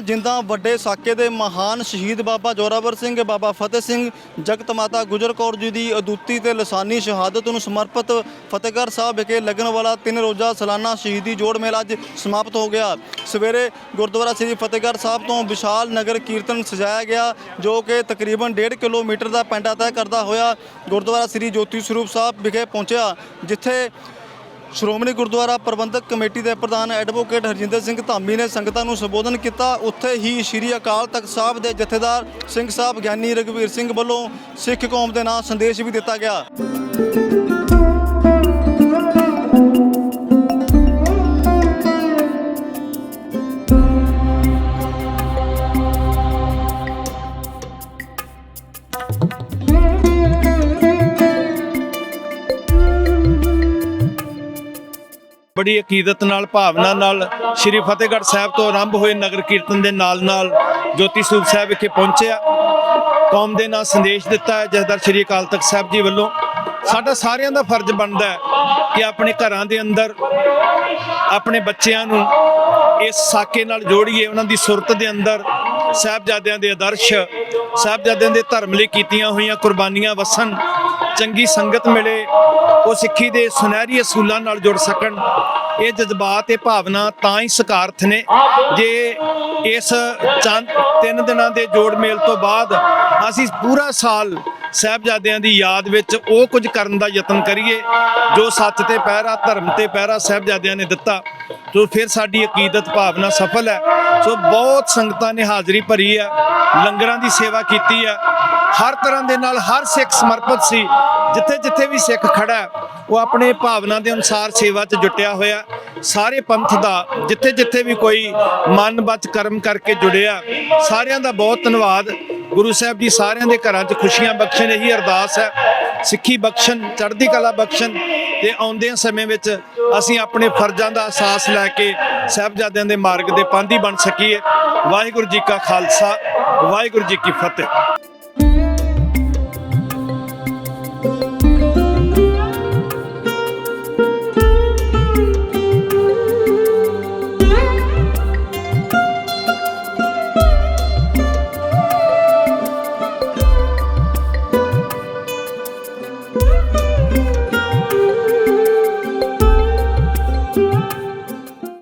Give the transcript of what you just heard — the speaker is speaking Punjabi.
ਦੀਆਂ ਵੱਡੇ ਸਾਕੇ ਦੇ ਮਹਾਨ ਸ਼ਹੀਦ ਬਾਬਾ ਜੋਰਾਵਰ ਸਿੰਘ, ਬਾਬਾ ਫਤਿਹ ਸਿੰਘ, ਜਗਤ ਮਾਤਾ ਗੁਜਰ ਕੌਰ ਜੀ ਦੀ ਅਦੁੱਤੀ ਤੇ ਲਸਾਨੀ ਸ਼ਹਾਦਤ ਨੂੰ ਸਮਰਪਿਤ ਫਤਿਹਗੜ੍ਹ ਸਾਹਿਬ ਵਿਖੇ ਲੱਗਣ ਵਾਲਾ ਤਿੰਨ ਰੋਜ਼ਾ ਸਾਲਾਨਾ ਸ਼ਹੀਦੀ ਜੋੜ ਮੇਲਾ ਅੱਜ ਸਮਾਪਤ ਹੋ ਗਿਆ। ਸਵੇਰੇ ਗੁਰਦੁਆਰਾ ਸ੍ਰੀ ਫਤਿਹਗੜ੍ਹ ਸਾਹਿਬ ਤੋਂ ਵਿਸ਼ਾਲ ਨਗਰ ਕੀਰਤਨ ਸਜਾਇਆ ਗਿਆ, ਜੋ ਕਿ ਤਕਰੀਬਨ 1.5 ਕਿਲੋਮੀਟਰ ਦਾ ਪੈਂਡਾ ਤੈਅ ਕਰਦਾ ਹੋਇਆ ਗੁਰਦੁਆਰਾ ਸ੍ਰੀ ਜੋਤੀ ਸਰੂਪ ਸਾਹਿਬ ਵਿਖੇ ਪਹੁੰਚਿਆ, ਜਿੱਥੇ ਸ਼੍ਰੋਮਣੀ ਗੁਰਦੁਆਰਾ ਪ੍ਰਬੰਧਕ ਕਮੇਟੀ ਦੇ ਪ੍ਰਧਾਨ ਐਡਵੋਕੇਟ ਹਰਜਿੰਦਰ ਸਿੰਘ ਧਾਮੀ ਨੇ ਸੰਗਤਾਂ ਨੂੰ ਸੰਬੋਧਨ ਕੀਤਾ। ਉੱਥੇ ਹੀ ਸ੍ਰੀ ਅਕਾਲ ਤਖਤ ਸਾਹਿਬ ਦੇ ਜਥੇਦਾਰ ਸਿੰਘ ਸਾਹਿਬ ਗਿਆਨੀ ਰਗਵੀਰ ਸਿੰਘ ਵੱਲੋਂ ਸਿੱਖ ਕੌਮ ਦੇ ਨਾਂ ਸੰਦੇਸ਼ ਵੀ ਦਿੱਤਾ ਗਿਆ। ਬੜੀ ਅਕੀਦਤ ਨਾਲ, ਭਾਵਨਾ ਨਾਲ ਸ੍ਰੀ ਫਤਿਹਗੜ੍ਹ ਸਾਹਿਬ ਤੋਂ ਆਰੰਭ ਹੋਏ ਨਗਰ ਕੀਰਤਨ ਦੇ ਨਾਲ ਨਾਲ ਜੋਤੀ ਸਰੂਪ ਸਾਹਿਬ ਵਿਖੇ ਪਹੁੰਚਿਆ। ਕੌਮ ਦੇ ਨਾਲ ਸੰਦੇਸ਼ ਦਿੱਤਾ ਹੈ ਜਥੇਦਾਰ ਸ੍ਰੀ ਅਕਾਲ ਤਖਤ ਸਾਹਿਬ ਜੀ ਵੱਲੋਂ। ਸਾਡਾ ਸਾਰਿਆਂ ਦਾ ਫਰਜ਼ ਬਣਦਾ ਹੈ ਕਿ ਆਪਣੇ ਘਰਾਂ ਦੇ ਅੰਦਰ ਆਪਣੇ ਬੱਚਿਆਂ ਨੂੰ ਇਸ ਸਾਕੇ ਨਾਲ ਜੋੜੀਏ। ਉਹਨਾਂ ਦੀ ਸੁਰਤ ਦੇ ਅੰਦਰ ਸਾਹਿਬਜ਼ਾਦਿਆਂ ਦੇ ਆਦਰਸ਼, ਸਾਹਿਬਜ਼ਾਦਿਆਂ ਦੇ ਧਰਮ ਲਈ ਕੀਤੀਆਂ ਹੋਈਆਂ ਕੁਰਬਾਨੀਆਂ ਵਸਣ, ਚੰਗੀ ਸੰਗਤ ਮਿਲੇ। ਉਹ ਸਿੱਖੀ ਦੇ ਸੁਨਹਿਰੀ ਅਸੂਲਾਂ ਨਾਲ ਜੁੜ ਸਕਣ। ਇਹ ਜਜ਼ਬਾਤ, ਇਹ ਭਾਵਨਾ ਤਾਂ ਹੀ ਸਕਾਰਥ ਨੇ ਜੇ ਇਸ ਚੰਦ, ਤਿੰਨ ਦਿਨਾਂ ਦੇ ਜੋੜ ਮੇਲ ਤੋਂ ਬਾਅਦ ਅਸੀਂ ਪੂਰਾ ਸਾਲ ਸਾਹਿਬਜ਼ਾਦਿਆਂ ਦੀ ਯਾਦ ਵਿੱਚ ਉਹ ਕੁਝ ਕਰਨ ਦਾ ਯਤਨ ਕਰੀਏ ਜੋ ਸੱਚ ਤੇ ਪਹਿਰਾ, ਧਰਮ ਤੇ ਪਹਿਰਾ ਸਾਹਿਬਜ਼ਾਦਿਆਂ ਨੇ ਦਿੱਤਾ। ਸੋ ਫਿਰ ਸਾਡੀ ਅਕੀਦਤ, ਭਾਵਨਾ ਸਫਲ ਹੈ। ਸੋ ਬਹੁਤ ਸੰਗਤਾਂ ਨੇ ਹਾਜ਼ਰੀ ਭਰੀ ਹੈ। ਲੰਗਰਾਂ ਦੀ ਸੇਵਾ ਕੀਤੀ ਹੈ। ਹਰ ਤਰ੍ਹਾਂ ਦੇ ਨਾਲ ਹਰ ਸਿੱਖ ਸਮਰਪਿਤ ਸੀ। ਜਿੱਥੇ ਜਿੱਥੇ ਵੀ ਸਿੱਖ ਖੜਾ ਉਹ ਆਪਣੇ ਭਾਵਨਾ ਦੇ ਅਨੁਸਾਰ ਸੇਵਾ 'ਚ ਜੁਟਿਆ ਹੋਇਆ ਸਾਰੇ ਪੰਥ ਦਾ, ਜਿੱਥੇ ਜਿੱਥੇ ਵੀ ਕੋਈ ਮਨ ਬਚ ਕਰਮ ਕਰਕੇ ਜੁੜਿਆ, ਸਾਰਿਆਂ ਦਾ ਬਹੁਤ ਧੰਨਵਾਦ। ਗੁਰੂ ਸਾਹਿਬ ਜੀ ਸਾਰਿਆਂ ਦੇ ਘਰਾਂ 'ਚ ਖੁਸ਼ੀਆਂ ਬਖਸ਼ਣ ਇਹੀ ਅਰਦਾਸ ਹੈ। ਸਿੱਖੀ ਬਖਸ਼ਣ, ਚੜ੍ਹਦੀ ਕਲਾ ਬਖਸ਼ਣ ਤੇ ਆਉਂਦੇ ਸਮੇਂ ਵਿੱਚ ਅਸੀਂ ਆਪਣੇ ਫਰਜ਼ਾਂ ਦਾ ਅਹਿਸਾਸ ਲੈ ਕੇ ਸਾਹਿਬਜ਼ਾਦਿਆਂ ਦੇ ਮਾਰਗ ਦੇ ਪਾਂਧੀ ਬਣ ਸਕੀਏ। ਵਾਹਿਗੁਰੂ ਜੀ ਕਾ ਖਾਲਸਾ, ਵਾਹਿਗੁਰੂ ਜੀ ਕੀ ਫਤਿਹ। Woo-hoo!